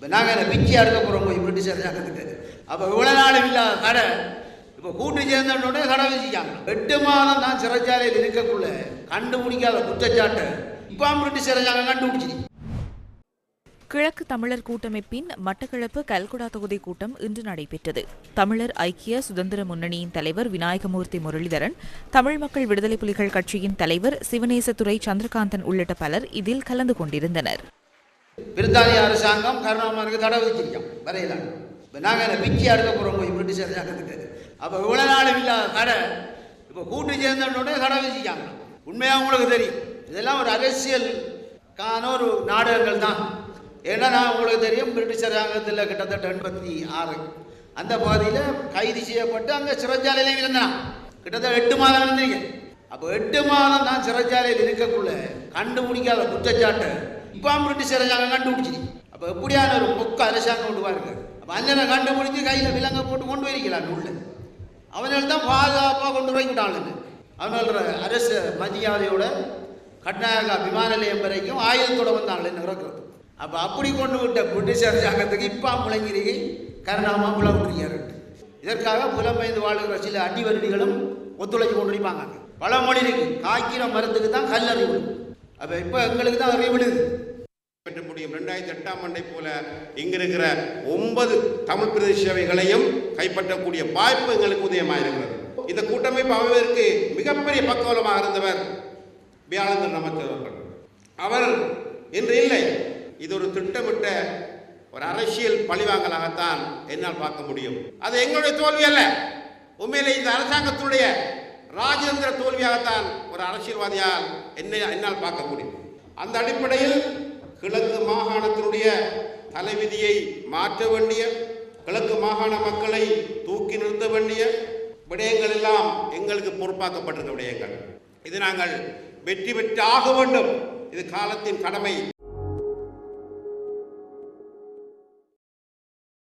இப்போ நாங்கள் அதை பிச்சு அடுக்க போகிறோம் போய் பிரிட்டிஷர் அரசாங்கத்துக்கு அப்போ இவ்வளோ நாள் இல்லாத கடை. இப்போ கூட்டு சேர்ந்தோடனே கடை வச்சுக்காங்க எட்டு மாதம் தான் சிறைச்சாலையில் இருக்கக்குள்ள கண்டுபிடிக்காத குற்றச்சாட்டை. இப்போ பிரிட்டிஷ் அரசாங்கம் கண்டுபிடிச்சிருக்கு கிழக்கு தமிழர் கூட்டமைப்பின் மட்டக்களப்பு கல்குடா தொகுதி கூட்டம் இன்று நடைபெற்றது. தமிழர் ஐக்கிய சுதந்திர முன்னணியின் தலைவர் விநாயகமூர்த்தி முரளிதரன் தமிழ் மக்கள் விடுதலை புலிகள் கட்சியின் தலைவர் சிவநேசத்துறை சந்திரகாந்தன் உள்ளிட்ட பலர் இதில் கலந்து கொண்டிருந்தனர். பிரித்தானிய அரசாங்கம் கருணாமனுக்கு தடை விதிச்சிருக்கோம் வரையிலாங்க இப்போ நாங்கள் என்ன பிச்சி அடுக்க போகிறோம் போய் பிரிட்டிஷ் அரசாங்கத்துக்கு அப்போ இவ்வளோ நாளும் இல்லாத தடை. இப்போ கூட்டு சேர்ந்தோடனே தடை வச்சுக்காங்க உண்மையாக உங்களுக்கு தெரியும்? இதெல்லாம் ஒரு அரசியல்கான ஒரு நாடகங்கள் தான். ஏன்னா நான் உங்களுக்கு தெரியும் பிரிட்டிஷ் அரசாங்கத்தில் கிட்டத்தட்ட எண்பத்தி ஆறு. அந்த பகுதியில் கைது செய்யப்பட்டு அங்கே சிறைச்சாலையிலையும் இருந்தான். கிட்டத்தட்ட எட்டு மாதம் இருந்தீங்க. அப்போ எட்டு மாதம் தான் சிறைச்சாலையில் இருக்கக்குள்ள கண்டுபிடிக்காத குற்றச்சாட்டை இப்போ பிரிட்டிஷ் அரசாங்கம் கண்டுபிடிச்சிருக்கு அப்போ எப்படியான ஒரு பொக்க அரசாங்கம் கொண்டு பாருங்க அப்போ அண்ணனை கண்டுபிடிச்சி கையில் விலங்க போட்டு கொண்டு போயிருக்கலாம் உள்ள. அவனால் தான் பாதுகாப்பாக கொண்டு போய் விட்டாங்க அவனோட அரசு மரியாதையோட கட்நாயகா விமான நிலையம் வரைக்கும் ஆயுதத்தோட வந்தாங்களே நிறக்கிறது அப்போ அப்படி கொண்டு விட்ட பிரிட்டிஷ் அரசாங்கத்துக்கு இப்போ முழங்கிரிகை கருணாமா புலவுற்றியார் இதற்காக புலம்பெயர்ந்து வாழுகிற சில அடிவருடிகளும் ஒத்துழைச்சு கொண்டு இருப்பாங்க பல இருக்கு காய்க்கிற மரத்துக்கு தான் கல்லறிவு அப்போ இப்போ எங்களுக்கு தான் அறிவிடுது பெற்ற முடியும். ரெண்டாயிரத்தி எட்டாம் ஆண்டை போல இங்க இருக்கிற ஒன்பது தமிழ் பிரதேசவைகளையும் கைப்பற்றக்கூடிய வாய்ப்பு எங்களுக்கு உதயமாயிருக்கிறது இந்த கூட்டமைப்பு அமைவதற்கு மிகப்பெரிய பக்கவலமாக இருந்தவர் வியாழந்தர் நமச்சர் அவர் இன்று இல்லை. இது ஒரு திட்டமிட்ட ஒரு அரசியல் பழிவாங்கலாகத்தான் என்னால் பார்க்க முடியும். அது எங்களுடைய தோல்வி அல்ல. உண்மையிலே இந்த அரசாங்கத்துடைய ராஜதந்திர தோல்வியாகத்தான் ஒரு அரசியல்வாதியால் என்ன என்னால் பார்க்க முடியும். அந்த அடிப்படையில் கிழக்கு மாகாணத்தினுடைய தலைவிதியை மாற்ற வேண்டிய கிழக்கு மாகாண மக்களை தூக்கி நிறுத்த வேண்டிய விடயங்கள் எல்லாம் எங்களுக்கு பொறுப்பாக்கப்பட்டிருக்க விடயங்கள். இது நாங்கள் வெற்றி பெற்று ஆக வேண்டும். இது காலத்தின் கடமை.